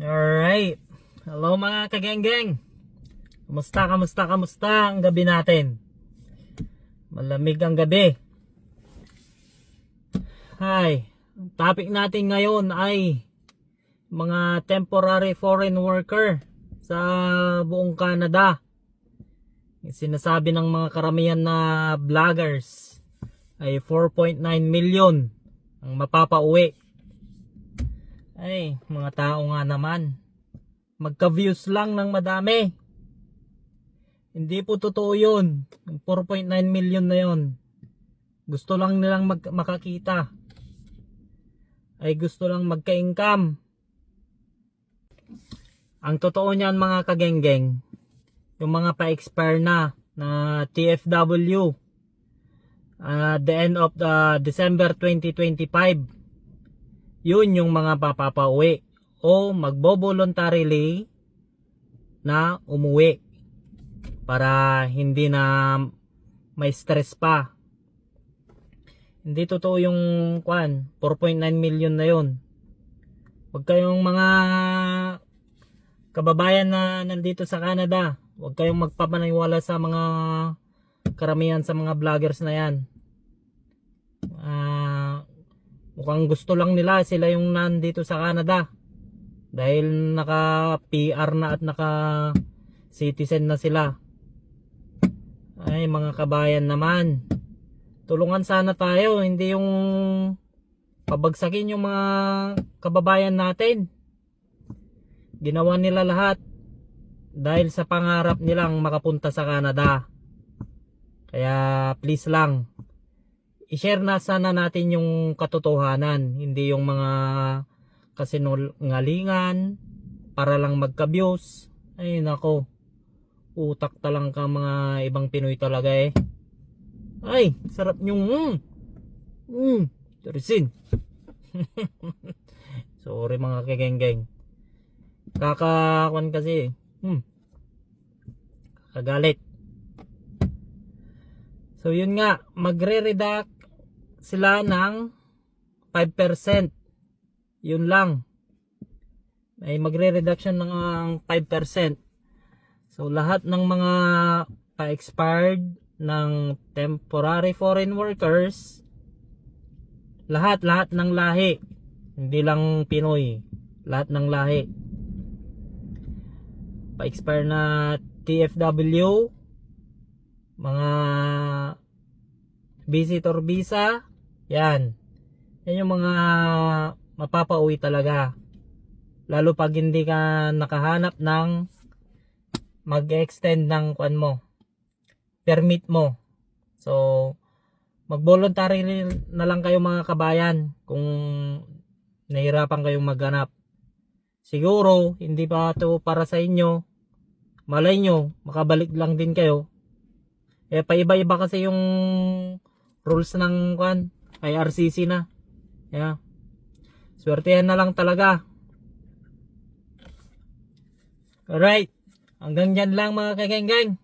Alright. Hello mga kagenggeng. Kamusta, kamusta, kamusta ang gabi natin? Malamig ang gabi. Hi. Topic natin ngayon ay mga temporary foreign worker sa buong Canada. Sinasabi ng mga karamihan na vloggers ay 4.9 million ang mapapauwi ay, mga tao nga naman. Magka-views lang ng madami. Hindi po totoo yun. Yung 4.9 million na yun. Gusto lang nilang mag- makakita. Ay gusto lang magka-income. Ang totoo niyan mga kagenggeng, yung mga pa-expire na na TFW uh, the end of the December 2025 yun yung mga papapauwi o magbo-voluntarily na umuwi para hindi na may stress pa. Hindi totoo yung kwan, 4.9 million na yun. Huwag kayong mga kababayan na nandito sa Canada, huwag kayong magpapaniwala sa mga karamihan sa mga vloggers na yan. Mukhang gusto lang nila sila yung nandito sa Canada. Dahil naka PR na at naka citizen na sila. Ay mga kabayan naman. Tulungan sana tayo hindi yung pabagsakin yung mga kababayan natin. Ginawa nila lahat dahil sa pangarap nilang makapunta sa Canada. Kaya please lang i-share na sana natin yung katotohanan, hindi yung mga kasinungalingan para lang magka-views. Ay nako, utak talang ka mga ibang Pinoy talaga eh. Ay, sarap yung mm. Mm, tarisin. Sorry mga kageng-geng. Kakakuan kasi eh. Hmm. Kagalit. So yun nga, magre-redact sila ng 5%. Yun lang. Ay magre-reduction ng 5%. So lahat ng mga pa-expired ng temporary foreign workers, lahat lahat ng lahi, hindi lang Pinoy, lahat ng lahi. Pa-expire na TFW, mga visitor visa, yan. Yan yung mga mapapauwi talaga. Lalo pag hindi ka nakahanap ng mag-extend ng kwan mo, permit mo. So, mag-voluntary na lang kayo mga kabayan kung nahirapan kayong maghanap. Siguro, hindi pa ito para sa inyo. Malay nyo, makabalik lang din kayo. Eh, paiba-iba kasi yung rules ng kwan, IRCC na. Yeah. Swertehan na lang talaga. Alright. Hanggang dyan lang mga kageng-geng.